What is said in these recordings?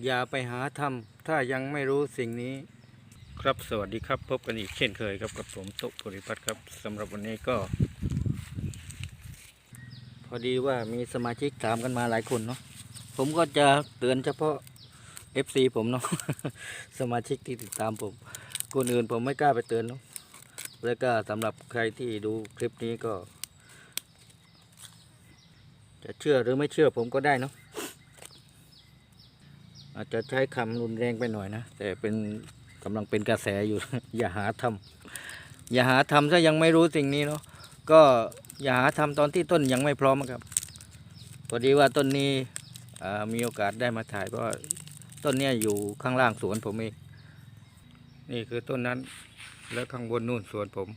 อย่าไปหาทำถ้ายังไม่รู้สิ่งนี้ ครับสวัสดีครับ พบกันอีกเช่นเคยครับกับผมตุปุริพัฒน์ครับสำหรับวันนี้ก็ พอดีว่ามีสมาชิกถามกันมาหลายคนเนาะผมก็จะเตือนเฉพาะ FC ผมเนาะสมาชิกที่ติดตามผม คนอื่นผมไม่กล้าไปเตือนเนาะแล้วก็สำหรับใครที่ดูคลิปนี้ก็ จะเชื่อหรือไม่เชื่อผมก็ได้เนาะ อาจจะใช้คำรุนแรงไปหน่อยนะ แต่เป็นกำลังเป็นกระแสอยู่ อย่าหาทำอย่าหาทำถ้ายังไม่รู้สิ่งนี้เนาะก็อย่าหาทำตอนที่ต้นยังไม่พร้อมครับพอดีว่าต้นนี้มีโอกาสได้มาถ่ายเพราะต้นเนี้ยอยู่ข้างล่างสวนผมเองนี่คือต้นนั้นแล้วข้างบนนู่นสวนผม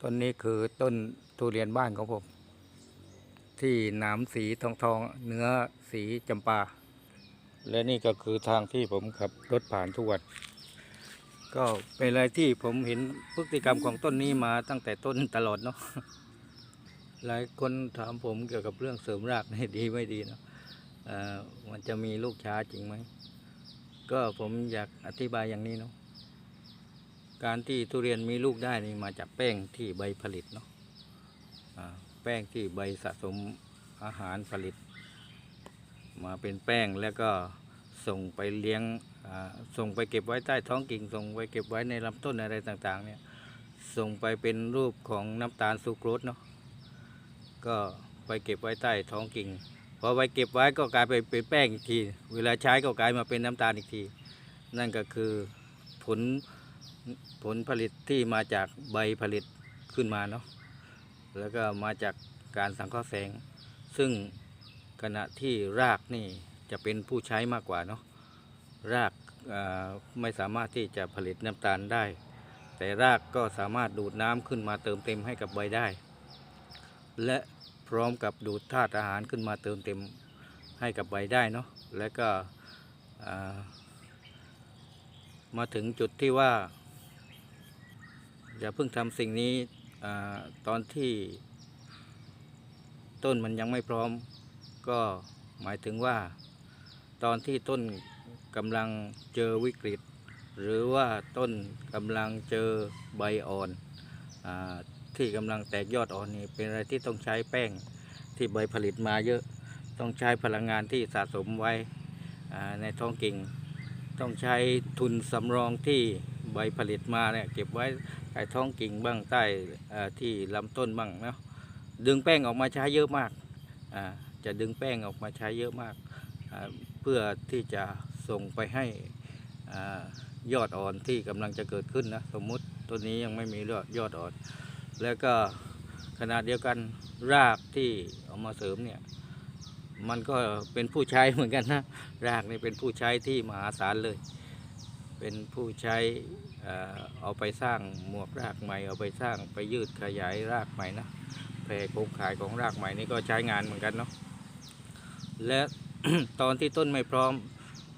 ต้นนี้คือต้นทุเรียนบ้านของผม ที่หนามสีทองทองเนื้อสีจำปา และนี่ก็คือทางที่ผมขับรถผ่านทุกวัน ก็เป็นอะไรที่ผมเห็นพฤติกรรมของต้นนี้มาตั้งแต่ต้นตลอดเนาะหลายคนถามผมเกี่ยวกับเรื่องเสริมรากนี่ดีไม่ดีเนาะอ่อมันจะมีลูกช้าจริงไหม ก็ผมอยากอธิบายอย่างนี้เนาะการที่ทุเรียนมีลูกได้นี่มาจากแป้งที่ใบผลิตเนาะแป้งที่ใบสะสมอาหารผลิต มาเป็นแป้งแล้วก็ส่งไปเลี้ยงส่งไปเก็บไว้ใต้ท้องกิ่ง ส่งไปเก็บไว้ในลำต้นอะไรต่างๆเนี่ยส่งไปเป็นรูปของน้ำตาลซูโครสเนาะก็ไปเก็บไว้ใต้ท้องกิ่งพอไปเก็บไว้ก็กลายไปเป็นแป้งอีกที เวลาใช้ก็กลายมาเป็นน้ำตาลอีกที นั่นก็คือผลผลผลิตที่มาจากใบผลิตขึ้นมาเนาะแล้วก็มาจากการสังเคราะห์แสง ซึ่ง ขณะที่รากนี่จะเป็นผู้ใช้มากกว่าเนาะรากไม่สามารถที่จะผลิตน้ำตาลได้ แต่รากก็สามารถดูดน้ำขึ้นมาเติมเต็มให้กับใบได้ และพร้อมกับดูดธาตุอาหารขึ้นมาเติมเต็มให้กับใบได้เนาะและก็มาถึงจุดที่ว่า อย่าเพิ่งทำสิ่งนี้อตอนที่ต้นมันยังไม่พร้อม ก็หมายถึงว่า ตอนที่ต้นกำลังเจอวิกฤต หรือว่าต้นกำลังเจอใบอ่อนอที่กำลังแตกยอดอ่อนนี่เป็นอะไรที่ต้องใช้แป้งที่ใบผลิตมาเยอะต้องใช้พลังงานที่สะสมไว้ในท้องกิ่ง ต้องใช้ทุนสำรองที่ใบผลิตมาเนี่ยเก็บไว้ใต้ท้องกิ่งบ้างใต้ที่ลำต้นบ้างเนาะดึงแป้งออกมาใช้เยอะมากอ่า จะดึงแป้งออกมาใช้เยอะมาก เพื่อที่จะส่งไปให้อยอดอ่อนที่กำลังจะเกิดขึ้นนะสมมุติต้นนี้ยังไม่มียอดยอดอ่อน แล้วก็ขนาดเดียวกันรากที่เอามาเสริมเนี่ยมันก็เป็นผู้ใช้เหมือนกันนะรากนี่เป็นผู้ใช้ที่มหาศาลเลย เป็นผู้ใช้เอ่อเอาไปสร้างหมวกรากใหม่ เอาไปสร้างไปยืดขยายรากใหม่นะแผ่โครงข่ายของรากใหม่นี่ก็ใช้งานเหมือนกันเนาะ และตอนที่ต้นไม่พร้อม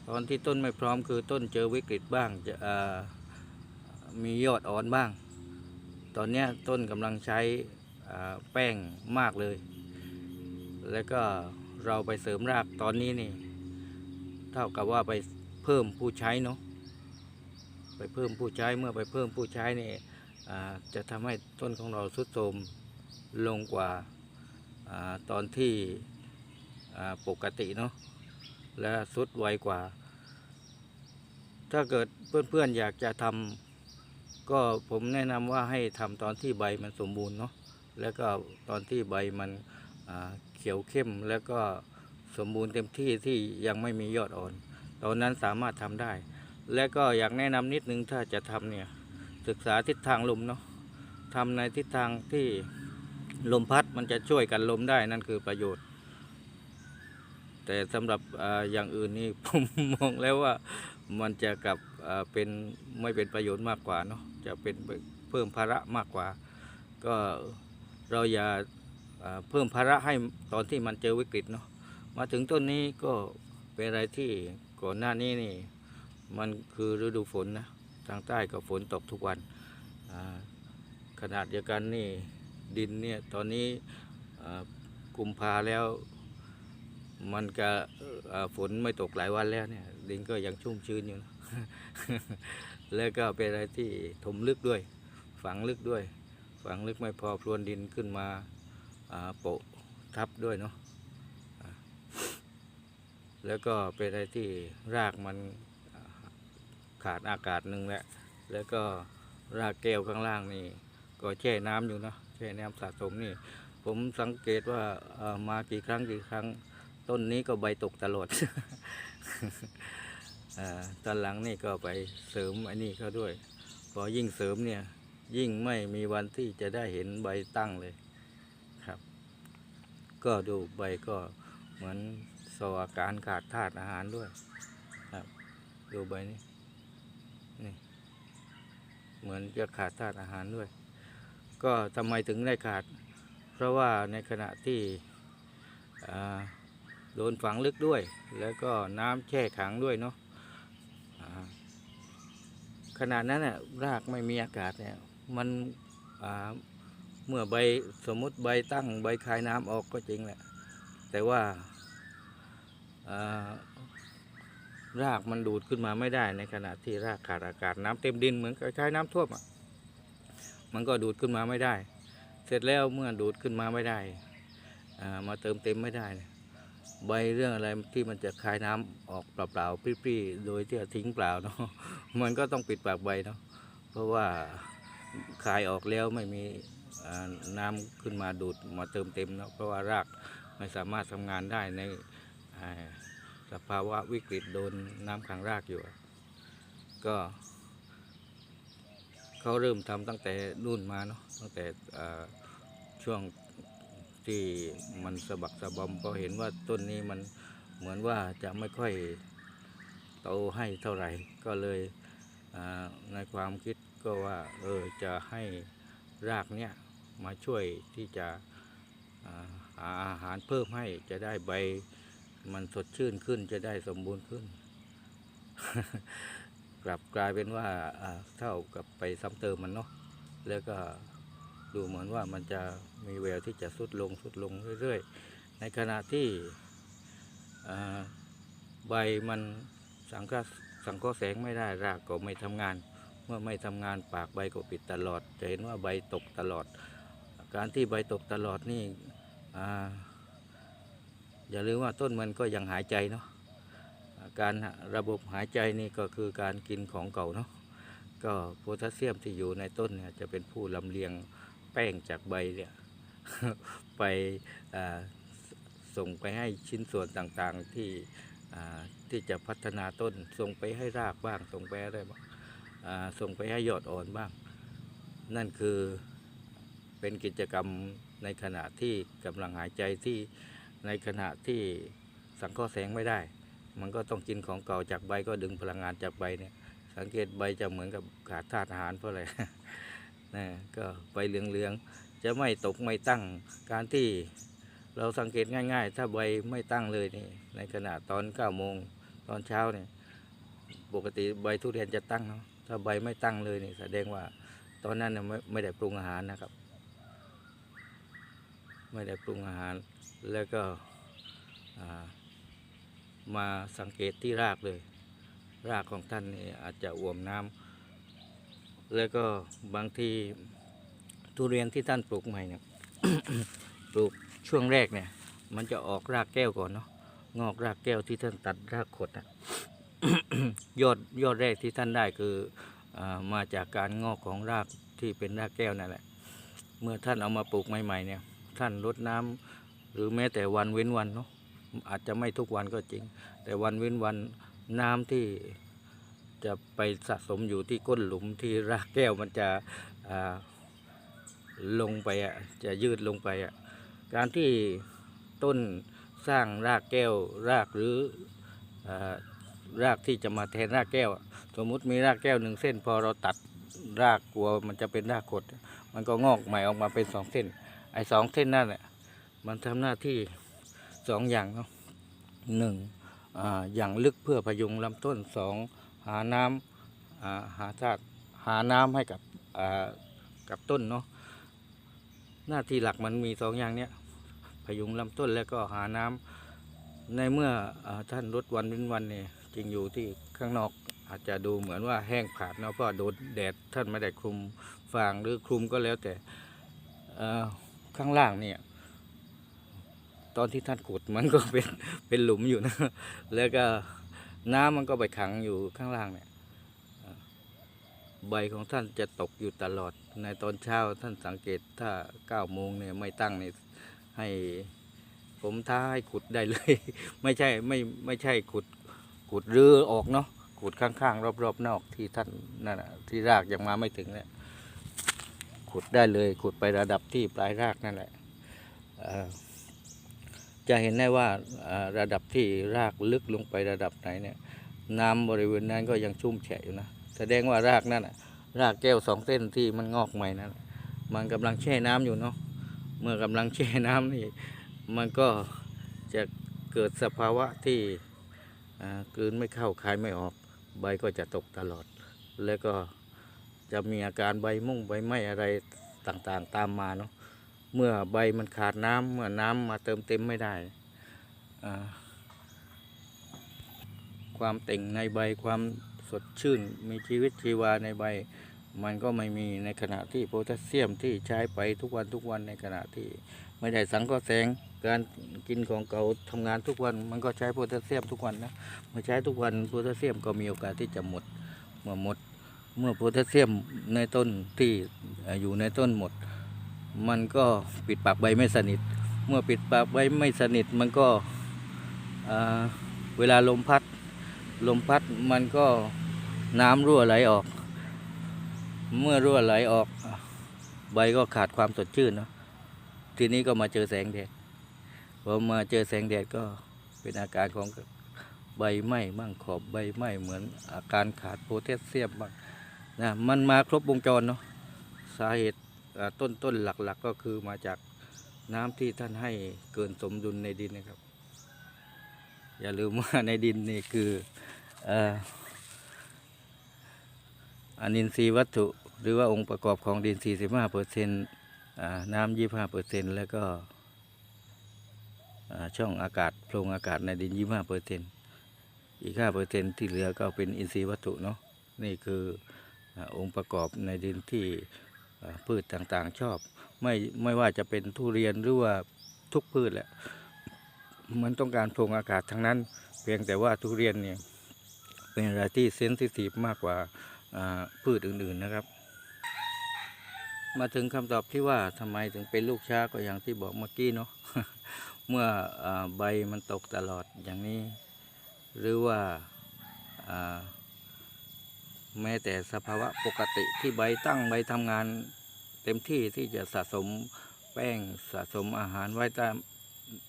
ตอนที่ต้นไม่พร้อมคือต้นเจอวิกฤตบ้างจะมียอดอ่อนบ้าง ตอนนี้ต้นกำลังใช้แป้งมากเลย แล้วก็เราไปเสริมรากตอนนี้นี่ เท่ากับว่าไปเพิ่มผู้ใช้เนาะไปเพิ่มผู้ใช้เมื่อไปเพิ่มผู้ใช้นี่จะทำให้ต้นของเราทรุดโทรมลงกว่าอตอนที่ ปกติเนาะและสุดไวกว่า ถ้าเกิดเพื่อนๆอยากจะทำก็ผมแนะนำว่าให้ทำตอนที่ใบมันสมบูรณ์เนาะแล้วก็ตอนที่ใบมันเขียวเข้มแล้วก็สมบูรณ์เต็มที่ที่ยังไม่มียอดอ่อน ตอนนั้นสามารถทำได้ และก็อยากแนะนำนิดนึงถ้าจะทำเนี่ยศึกษาทิศทางลมเนาะทำในทิศทางที่ลมพัดมันจะช่วยกันลมได้นั่นคือประโยชน์ แต่สำหรับอย่างอื่นนี่ผมมองแล้วว่ามันจะกลับเป็นไม่เป็นประโยชน์มากกว่าเนาะจะเป็นเพิ่มภาระมากกว่า ก็เราอย่าเพิ่มภาระให้ตอนที่มันเจอวิกฤตเนาะมาถึงต้นนี้ก็เป็นอะไรที่ก่อนหน้านี้นี่มันคือฤดูฝนนะทางใต้ก็ฝนตกทุกวันขนาดเดียวกันนี่ดินเนี่ยตอนนี้กุมภาแล้ว มันก็ฝนไม่ตกหลายวันแล้วเนี่ยดินก็ยังชุ่มชื้นอยู่นะแล้วก็เป็นอะไรที่ถมลึกด้วย ฝังลึกด้วย ฝังลึกไม่พอพรวนดินขึ้นมาโปะทับด้วยเนาะแล้วก็เป็นอะไรที่รากมันขาดอากาศหนึ่งแหละแล้วก็รากแก้วข้างล่างนี่ ก็แช่น้ำอยู่เนาะแช่น้ำสะสมนี่ ผมสังเกตว่ามากี่ครั้งกี่ครั้ง ต้นนี้ก็ใบตกตลอดอ่าตอนหลังนี่ก็ไปเสริมอันนี้เขาด้วย พอยิ่งเสริมเนี่ย ยิ่งไม่มีวันที่จะได้เห็นใบตั้งเลยครับ ก็ดูใบก็เหมือนสออาการขาดธาตุอาหารด้วย ครับ ดูใบนี้นี่เหมือนจะขาดธาตุอาหารด้วย ก็ทำไมถึงได้ขาด เพราะว่าในขณะที่อ่า โดนฝังลึกด้วย แล้วก็น้ำแช่ขังด้วยเนาะขนาดนั้นน่ะรากไม่มีอากาศเนี่ยมันเมื่อใบสมมติใบตั้งใบคายน้ำออกก็จริงแหละ แต่ว่ารากมันดูดขึ้นมาไม่ได้ในขณะที่รากขาดอากาศน้ำเต็มดินเหมือนคล้ายๆน้ำท่วมอะมันก็ดูดขึ้นมาไม่ได้ เสร็จแล้วเมื่อดูดขึ้นมาไม่ได้มาเติมเต็มไม่ได้ ใบเรื่องอะไรที่มันจะคายน้ำออกเปล่าๆปรี้ๆโดยที่จะทิ้งเปล่าเนาะมันก็ต้องปิดปากใบเนาะเพราะว่าคายออกแล้วไม่มีน้ำขึ้นมาดูดมาเติมเต็มเนาะเพราะว่ารากไม่สามารถทำงานได้ในสภาวะวิกฤตโดนน้ำขังรากอยู่ ก็เขาเริ่มทำตั้งแต่นู่นมาเนาะตั้งแต่ช่วง ที่มันสะบักสะบอมพอเห็นว่าต้นนี้มันเหมือนว่าจะไม่ค่อยโตให้เท่าไหร่ ก็เลยในความคิดก็ว่าเออจะให้รากเนี้ยมาช่วยที่จะหาอาหารเพิ่มให้จะได้ใบมันสดชื่นขึ้นจะได้สมบูรณ์ขึ้น กลับกลายเป็นว่าเท่ากับไปซ้ำเติมมันเนาะแล้วก็ ดูเหมือนว่ามันจะมีแววที่จะสุดลงสุดลงเรื่อยๆ ในขณะที่ใบมันสังเคราะห์สังเคราะห์แสงไม่ได้รากก็ไม่ทำงาน เมื่อไม่ทำงานปากใบก็ปิดตลอด จะเห็นว่าใบตกตลอด การที่ใบตกตลอดนี่ออย่าลืมว่าต้นมันก็ยังหายใจเนาะการระบบหายใจนี่ก็คือการกินของเก่าเนาะก็โพแทสเซียมที่อยู่ในต้นเนี่ยจะเป็นผู้ลำเลียง แป้งจากใบเนี่ยไปส่งไปให้ชิ้นส่วนต่างๆที่ที่จะพัฒนาต้น ส่งไปให้รากบ้าง ส่งไปอะไรบ้างส่งไปให้ยอดอ่อนบ้าง นั่นคือเป็นกิจกรรมในขณะที่กำลังหายใจที่ในขณะที่สังเคราะห์แสงไม่ได้ มันก็ต้องกินของเก่าจากใบก็ดึงพลังงานจากใบเนี่ย สังเกตใบจะเหมือนกับขาดธาตุอาหารเพราะอะไร นะก็ใบเหลืองๆ จะไม่ตกไม่ตั้งการที่เราสังเกตง่าย ๆ ถ้าใบไม่ตั้งเลยนี่ในขณะตอน9โมงตอนเช้าเนี่ยปกติใบทุเรียนจะตั้งเนาะถ้าใบไม่ตั้งเลยนี่แสดงว่าตอนนั้นน่ะไม่ไม่ได้ปรุงอาหารนะครับ ไม่ได้ปรุงอาหารแล้วก็ามาสังเกตที่รากเลย รากของท่านนี่อาจจะอ่วมน้ำ แล้วก็บางทีทุเรียนที่ท่านปลูกใหม่เนี่ย ปลูกช่วงแรกเนี่ย มันจะออกรากแก้วก่อนเนาะงอกรากแก้วที่ท่านตัดรากขดอะยอดยอดแรกที่ท่านได้คืออมาจากการงอกของรากที่เป็นรากแก้วนั่นแหละ เมื่อท่านเอามาปลูกใหม่ ๆ เนี่ย ท่านรดน้ำหรือแม้แต่วันเว้นวันเนาะอาจจะไม่ทุกวันก็จริง แต่วันเว้นวันน้ำที่ จะไปสะสมอยู่ที่ก้นหลุมที่รากแก้วมันจะลงไปอะจะยืดลงไปอะการที่ต้นสร้างรากแก้วรากหรืออรากที่จะมาแทนรากแก้ว สมมุติมีรากแก้วหนึ่งเส้น พอเราตัดรากกลัวมันจะเป็นรากกดมันก็งอกใหม่ออกมาเป็นสองเส้น ไอ้สองเส้นนั่นแหละมันทำหน้าที่สองอย่างเนาะหนึ่งออย่างลึกเพื่อพยุงลำต้นสอง หาน้ำหาธาตุหาน้ำให้กับกับต้นเนาะหน้าที่หลักมันมีสองอย่างเนี้ยพยุงลำต้นแล้วก็หาน้ำในเมื่ออท่านลดวันเว้นวันเนี่ยจริงอยู่ที่ข้างนอกอาจจะดูเหมือนว่าแห้งผาดเนาะเพราะโดนแดดท่านไม่ได้คลุมฟางหรือคลุมก็แล้วแต่ข้างล่างเนี่ยตอนที่ท่านขุดมันก็เป็นเป็นหลุมอยู่นะ แล้วก็ น้ำมันก็ไปขังอยู่ข้างล่างเนี่ยใบของท่านจะตกอยู่ตลอด ในตอนเช้าท่านสังเกตถ้าเก้าโมงเนี่ยไม่ตั้งเนี่ยให้ผมท้าให้ขุดได้เลย ไม่ใช่ไม่ไม่ใช่ขุดขุดรื้อออกเนาะขุดข้างๆ รอบๆนอกที่ท่านนั่นน่ะที่รากยังมาไม่ถึงเนี่ยขุดได้เลยขุดไประดับที่ปลายรากนั่นแหละ จะเห็นได้ว่าระดับที่รากลึกลงไประดับไหนเนี่ยน้ำบริเวณนั้นก็ยังชุ่มแฉะอยู่นะแสดงว่ารากนั่นรากแก้วสองเส้นที่มันงอกใหม่นั้นมันกำลังแช่น้ำอยู่เนาะเมื่อกำลังแช่น้ำนี่มันก็จะเกิดสภาวะที่กลืนไม่เข้าคายไม่ออก ใบก็จะตกตลอด แล้วก็จะมีอาการใบมุ่งใบไหม้อะไรต่างๆตามมาเนาะ เมื่อใบมันขาดน้ำเมื่อน้ำมาเติมเต็มไม่ได้ ความเต่งในใบความสดชื่น มีชีวิตชีวาในใบ มันก็ไม่มีในขณะที่โพแทสเซียมที่ใช้ไปทุกวันทุกวันในขณะที่ไม่ได้สังเคราะห์แสงการกินของเก่าทำงานทุกวัน มันก็ใช้โพแทสเซียมทุกวันนะเมื่อใช้ทุกวันโพแทสเซียมก็มีโอกาสที่จะหมดเมื่อหมด เมื่อโพแทสเซียมในต้นที่อยู่ในต้นหมด มันก็ปิดปากใบไม่สนิท เมื่อปิดปากใบไม่สนิทมันก็เวลาลมพัด ลมพัดมันก็น้ำรั่วไหลออก เมื่อรั่วไหลออก ใบก็ขาดความสดชื่นเนาะทีนี้ก็มาเจอแสงแดดพอมาเจอแสงแดดก็เป็นอาการของใบไหม้บ้างขอบใบไหม้เหมือนอาการขาดโพแทสเซียมบ้างนะมันมาครบวงจรเนาะสาเหตุ ต้นต้นหลักๆก็คือมาจากน้ำที่ท่านให้เกินสมดุลในดินนะครับ อย่าลืมว่าในดินนี่คืออนินทรีย์วัตถุ หรือว่าองค์ประกอบของดิน 45เปอร์เซ็นต์น้ำ25เปอร์เซ็นต์แล้วก็ช่องอากาศโพรงอากาศในดิน 25เปอร์เซ็นต์อีก5เปอร์เซ็นต์ที่เหลือก็เป็นอินทรีย์วัตถุเนาะนี่คืออองค์ประกอบในดินที่ พืชต่างๆชอบ ไม่ไม่ว่าจะเป็นทุเรียนหรือว่าทุกพืชแหละมันต้องการโพรงอากาศทั้งนั้น เพียงแต่ว่าทุเรียนเนี่ยเป็นอะไรที่เซนซิทีฟมากกว่าพืชอื่นๆนะครับ มาถึงคำตอบที่ว่าทำไมถึงเป็นลูกช้าก็อย่างที่บอกเมื่อกี้เนาะเมื่ออใบมันตกตลอดอย่างนี้ หรือว่าอ่า แม้แต่สภาวะปกติที่ใบตั้งใบทำงานเต็มที่ที่จะสะสมแป้งสะสมอาหารไว้ตาม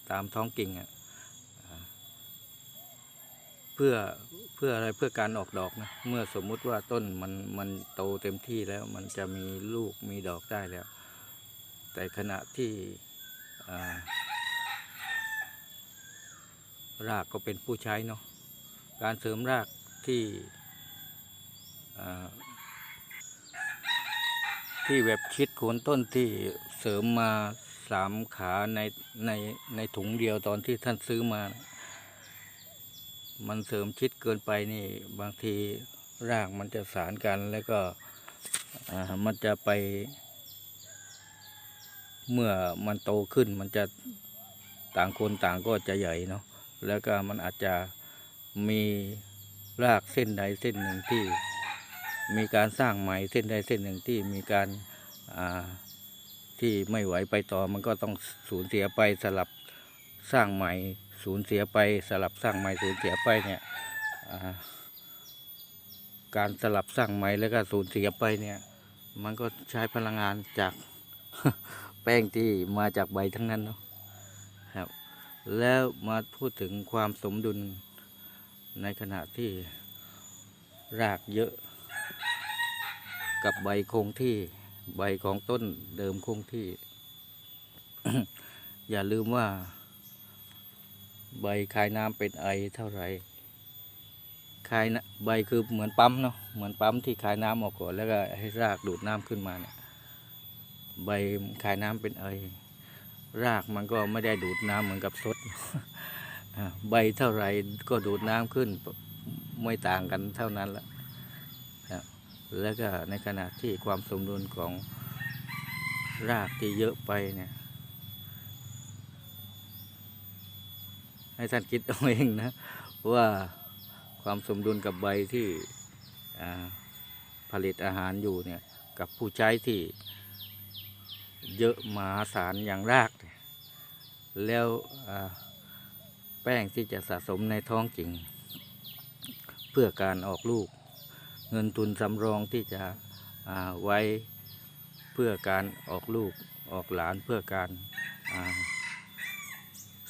ตามท้องกิ่งอะเพื่อเพื่ออะไรเพื่อการออกดอกนะเมื่อสมมุติว่าต้นมันมันโตเต็มที่แล้วมันจะมีลูกมีดอกได้แล้ว แต่ขณะที่รากก็เป็นผู้ใช้เนาะการเสริมรากที่ ที่แบบชิดโคนต้นที่เสริมมาสามขาในในในถุงเดียวตอนที่ท่านซื้อมา มันเสริมชิดเกินไปนี่บางทีรากมันจะสารกันแล้วก็มันจะไป เมื่อมันโตขึ้นมันจะต่างคนต่างก็จะใหญ่เนาะแล้วก็มันอาจจะมีรากเส้นใดเส้นหนึ่งที่ มีการสร้างใหม่เส้นใดเส้นหนึ่งที่มีการาที่ไม่ไหวไปต่อมันก็ต้องสูญเสียไปสลับสร้างใหม่สูญเสียไปสลับสร้างใหม่สูญเสียไปเนี่ยาการสลับสร้างใหม่แล้วก็สูญเสียไปเนี่ยมันก็ใช้พลังงานจากแป้งที่มาจากใบทั้งนั้นเนาะครับ แล้วมาพูดถึงความสมดุลในขณะที่รากเยอะ กับใบคงที่ใบของต้นเดิมคงที่ อย่าลืมว่า ใบคายน้ำเป็นไอเท่าไหร่คายนะใบคือเหมือนปั๊มเนาะเหมือนปั๊มที่คายน้ำออกก่อนแล้วก็ให้รากดูดน้ำขึ้นมาเนี่ยใบคายน้ำเป็นไอรากมันก็ไม่ได้ดูดน้ำเหมือนกับสดใบเท่าไหรก็ดูดน้ำขึ้น ไม่ต่างกันเท่านั้นละ แล้วก็ในขณะที่ความสมดุลของรากที่เยอะไปเนี่ย ให้ท่านคิดเอาเองนะ ว่าความสมดุลกับใบที่ผลิตอาหารอยู่เนี่ย กับผู้ใช้ที่เยอะมหาศาลอย่างราก แล้วแป้งที่จะสะสมในท้องกิ่ง เพื่อการออกลูก เงินทุนสำรองที่จะไว้เพื่อการออกลูกออกหลานเพื่อการา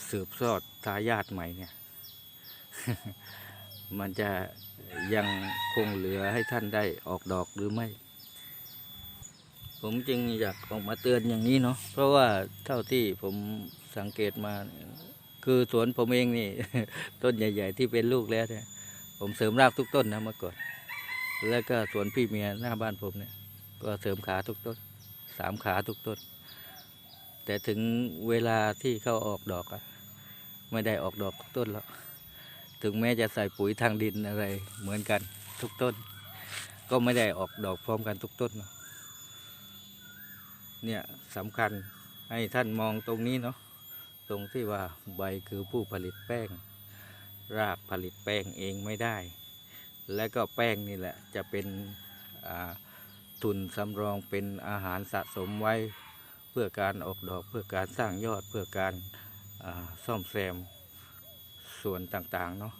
สืบทอดทายาทใหม่เนี่ย มันจะยังคงเหลือให้ท่านได้ออกดอกหรือไม่ ผมจึงอยากออกมาเตือนอย่างนี้เนาะเพราะว่าเท่าที่ผมสังเกตมา คือสวนผมเองนี่ ต้นใหญ่ ๆ ที่เป็นลูกแล้วเนี่ยผมเสริมรากทุกต้นนะเมื่อก่อน แล้วก็สวนพี่เมียหน้าบ้านผมเนี่ย ก็เสริมขาทุกต้นสามขาทุกต้น แต่ถึงเวลาที่เขาออกดอกอะไม่ได้ออกดอกทุกต้นหรอกถึงแม้จะใส่ปุ๋ยทางดินอะไรเหมือนกันทุกต้น ก็ไม่ได้ออกดอกพร้อมกันทุกต้นเนาะเนี่ยสำคัญให้ท่านมองตรงนี้เนาะตรงที่ว่าใบคือผู้ผลิตแป้ง รากผลิตแป้งเองไม่ได้ และก็แป้งนี่แหละจะเป็นทุนสำรองเป็นอาหารสะสมไว้เพื่อการออกดอกเพื่อการสร้างยอดเพื่อการซ่อมแซมส่วนต่างๆเนาะ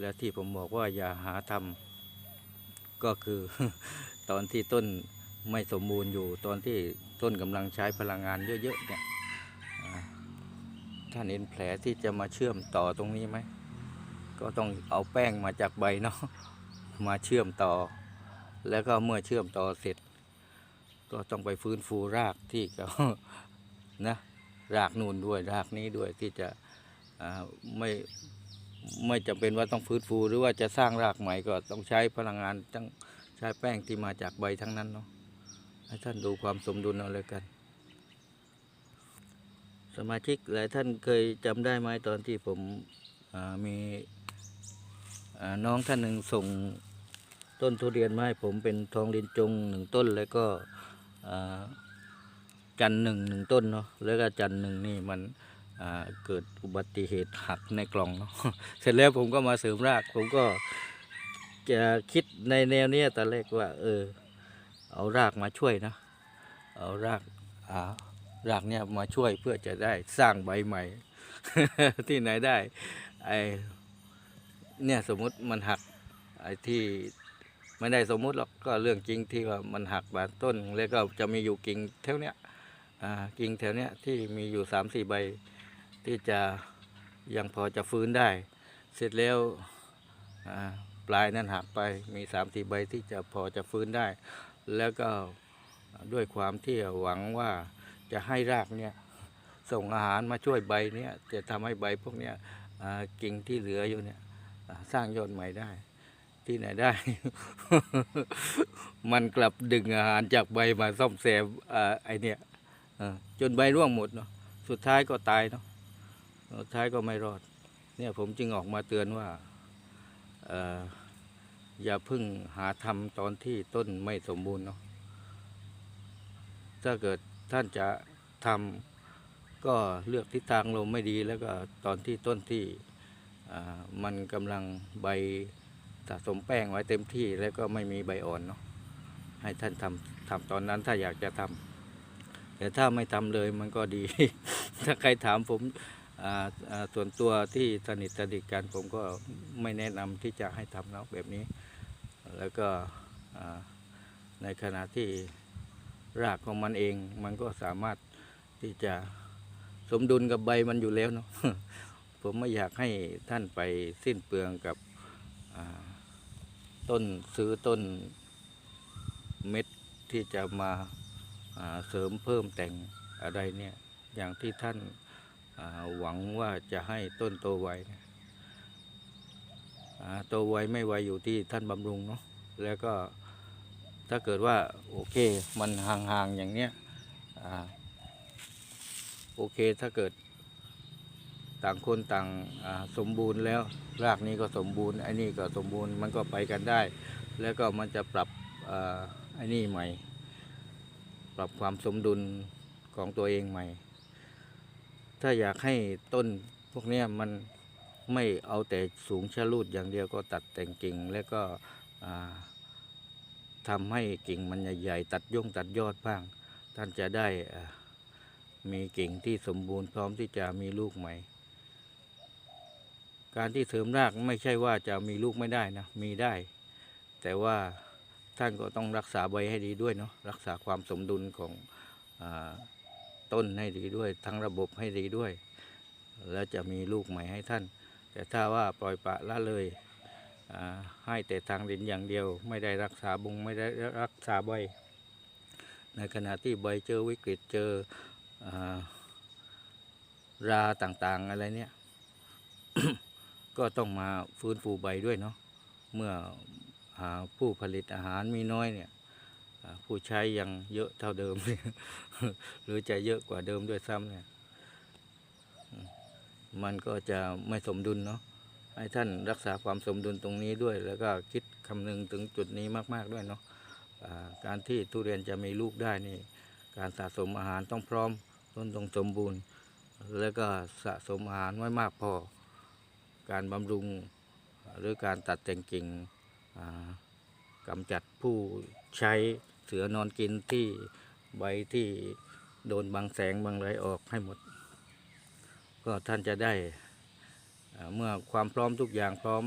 และที่ผมบอกว่าอย่าหาทำก็คือตอนที่ต้นไม่สมบูรณ์อยู่ตอนที่ต้นกำลังใช้พลังงานเยอะๆเนี่ยท่านเห็นแผลที่จะมาเชื่อมต่อตรงนี้ไหม ก็ต้องเอาแป้งมาจากใบเนาะมาเชื่อมต่อ แล้วก็เมื่อเชื่อมต่อเสร็จ ก็ต้องไปฟื้นฟูรากที่เขานะรากนูนด้วยรากนี้ด้วยที่จะอ่าไม่ไม่จำเป็นว่าต้องฟื้นฟูหรือว่าจะสร้างรากใหม่ก็ต้องใช้พลังงานต้องใช้แป้งที่มาจากใบทั้งนั้นเนาะให้ท่านดูความสมดุลเอาเลยกัน สมาชิกหลายท่านเคยจำได้ไหมตอนที่ผมอ่ามี น้องท่านหนึ่งส่งต้นทุเรียนมาให้ผมเป็นทองลินจงหนึ่งต้นแล้วก็จันหนึ่งหนึ่งต้นเนาะแล้วก็จันหนึ่งนี่มันเกิดอุบัติเหตุหักในกล่องเนาะเสร็จแล้วผมก็มาเสริมราก ผมก็จะคิดในแนวเนี้ยตอนแรกว่า เออ เอารากมาช่วยนะ เอารากอ่ารากเนี่ยมาช่วยเพื่อจะได้สร้างใบใหม่ ที่ไหนได้ไอ เนี่ยสมมุติมันหักไอ้ที่ไม่ได้สมมุติหรอกก็เรื่องจริงที่ว่ามันหักบาต้น แล้วก็จะมีอยู่กิ่งแถวเนี้ยอ่ากิ่งแถวเนี้ยที่มีอยู่สามสี่ใบที่จะยังพอจะฟื้นได้ เสร็จแล้วอ่าปลายนั้นหักไปมีสามสี่ใบที่จะพอจะฟื้นได้ แล้วก็ด้วยความที่หวังว่าจะให้รากเนี่ยส่งอาหารมาช่วยใบเนี้ยจะทำให้ใบพวกเนี้ยอ่ากิ่งที่เหลืออยู่เนี่ย สร้างยอดใหม่ได้ ที่ไหนได้ มันกลับดึงอาหารจากใบมาซ่อมแซมไอเนี่ยจนใบร่วงหมดเนาะสุดท้ายก็ตายเนาะสุดท้ายก็ไม่รอด เนี่ยผมจึงออกมาเตือนว่าอย่าพึ่งหาทำตอนที่ต้นไม่สมบูรณ์เนาะถ้าเกิดท่านจะทำก็เลือกทิศทางลมไม่ดีแล้วก็ตอนที่ต้นที่ มันกำลังใบสะสมแป้งไว้เต็มที่แล้วก็ไม่มีใบอ่อนเนาะให้ท่านทำทำตอนนั้นถ้าอยากจะทำแต่ถ้าไม่ทำเลยมันก็ดี ถ้าใครถามผมส่วนตัวที่สนิทสนิทกันผมก็ไม่แนะนำที่จะให้ทำเนาะแบบนี้ แล้วก็ในขณะที่รากของมันเอง มันก็สามารถที่จะสมดุลกับใบมันอยู่แล้วเนาะ ผมไม่อยากให้ท่านไปสิ้นเปลืองกับต้นซื้อต้นเม็ดที่จะมาาเสริมเพิ่มแต่งอะไรเนี่ยอย่างที่ท่านาหวังว่าจะให้ต้นโตไวเนี่ยอ่าโตไวไม่ไวอยู่ที่ท่านบำรุงเนาะแล้วก็ถ้าเกิดว่าโอเคมันห่างๆอย่างเนี้ยโอเคถ้าเกิด ต่างคนต่างสมบูรณ์แล้ว รากนี้ก็สมบูรณ์ไอ้นี่ก็สมบูรณ์มันก็ไปกันได้ แล้วก็มันจะปรับอ่าไอ้นี่ใหม่ ปรับความสมดุลของตัวเองใหม่ ถ้าอยากให้ต้นพวกนี้มันไม่เอาแต่สูงชะลูดอย่างเดียวก็ตัดแต่งกิ่งแล้วก็ทำให้กิ่งมันใหญ่ๆตัดย่งตัดยอดบ้าง ท่านจะได้มีกิ่งที่สมบูรณ์พร้อมที่จะมีลูกใหม่ การที่เสริมรากไม่ใช่ว่าจะมีลูกไม่ได้นะ มีได้ แต่ว่าท่านก็ต้องรักษาใบให้ดีด้วยเนาะ รักษาความสมดุลของอต้นให้ดีด้วย ทั้งระบบให้ดีด้วย แล้วจะมีลูกใหม่ให้ท่าน แต่ถ้าว่าปล่อยปละละเลย ให้แต่ทางดินอย่างเดียว ไม่ได้รักษาบุงไม่ได้รักษาใบ ในขณะที่ใบเจอวิกฤตเจออราต่างๆอะไรเนี่ย ก็ต้องมาฟื้นฟูใบด้วยเนาะเมื่ออผู้ผลิตอาหารมีน้อยเนี่ยผู้ใช้ยังเยอะเท่าเดิม หรือจะเยอะกว่าเดิมด้วยซ้ำเนี่ยมันก็จะไม่สมดุลเนาะให้ท่านรักษาความสมดุลตรงนี้ด้วย แล้วก็คิดคำนึงถึงจุดนี้มาก ๆด้วยเนาะอ่าการที่ทุเรียนจะมีลูกได้นี่ การสะสมอาหารต้องพร้อมต้นต้องสมบูรณ์ แล้วก็สะสมอาหารไว้มากพอ การบำรุงหรือการตัดแต่งกิ่งกำจัดผู้ใช้เสือนอนกินที่ใบที่โดนบังแสงบังไรออกให้หมด ก็ท่านจะได้เมื่อความพร้อมทุกอย่างพร้อม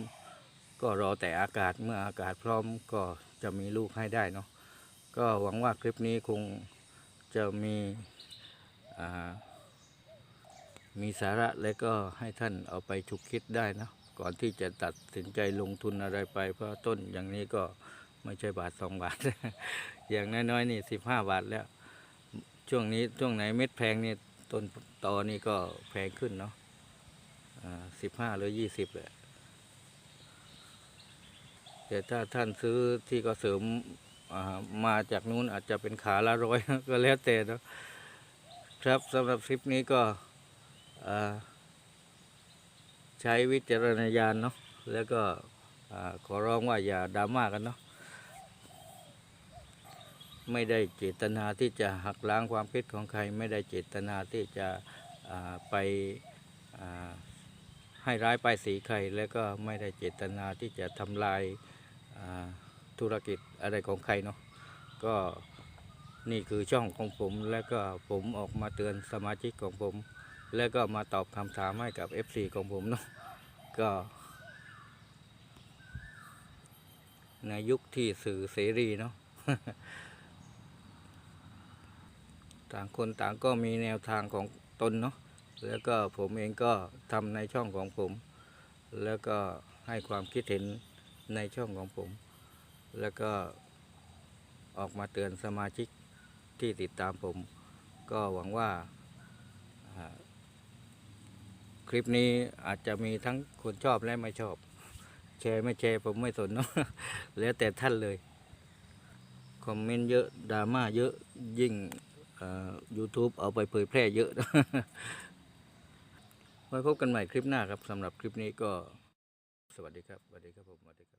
ก็รอแต่อากาศเมื่ออากาศพร้อมก็จะมีลูกให้ได้เนาะก็หวังว่าคลิปนี้คงจะมีอ่า มีสาระและก็ให้ท่านเอาไปฉุกคิดได้นะก่อนที่จะตัดสินใจลงทุนอะไรไป เพราะต้นอย่างนี้ก็ไม่ใช่บาทสองบาท อย่างน้อยๆนี่สิบห้าบาทแล้ว ช่วงนี้ช่วงไหนเม็ดแพงนี่ต้นตอนี่ก็แพงขึ้นเนาะสิบห้าหรือยี่สิบเลยแต่ถ้าท่านซื้อที่ก็เสริมอ่ามาจากนู้นอาจจะเป็นขาละร้อยก็แล้วแต่เนะครับสำหรับคลิปนี้ก็ ใช้วิจารณญาณเนาะแล้วก็ขอร้องว่าอย่าดราม่ากันเนาะไม่ได้เจตนาที่จะหักล้างความคิดของใคร ไม่ได้เจตนาที่จะไปให้ร้ายป้ายสีใคร แล้วก็ไม่ได้เจตนาที่จะทำลายธุรกิจอะไรของใครเนาะก็นี่คือช่องของผมแล้วก็ผมออกมาเตือนสมาชิกของผม แล้วก็มาตอบคำถามให้กับ FC ของผมเนาะก็ ในยุคที่สื่อเสรีเนาะต่างคนต่างก็มีแนวทางของตนเนาะแล้วก็ผมเองก็ทำในช่องของผม แล้วก็ให้ความคิดเห็นในช่องของผม แล้วก็ออกมาเตือนสมาชิกที่ติดตามผม ก็หวังว่าอ่า คลิปนี้อาจจะมีทั้งคนชอบและไม่ชอบ แชร์ไม่แชร์ผมไม่สนเนาะแล้วแต่ท่านเลย คอมเมนต์เยอะดราม่าเยอะยิ่งยูทูบเอาไปเผยแพร่เยอะไว้พบกันใหม่คลิปหน้าครับสำหรับคลิปนี้ก็สวัสดีครับสวัสดีครับผมสวัสดีครับ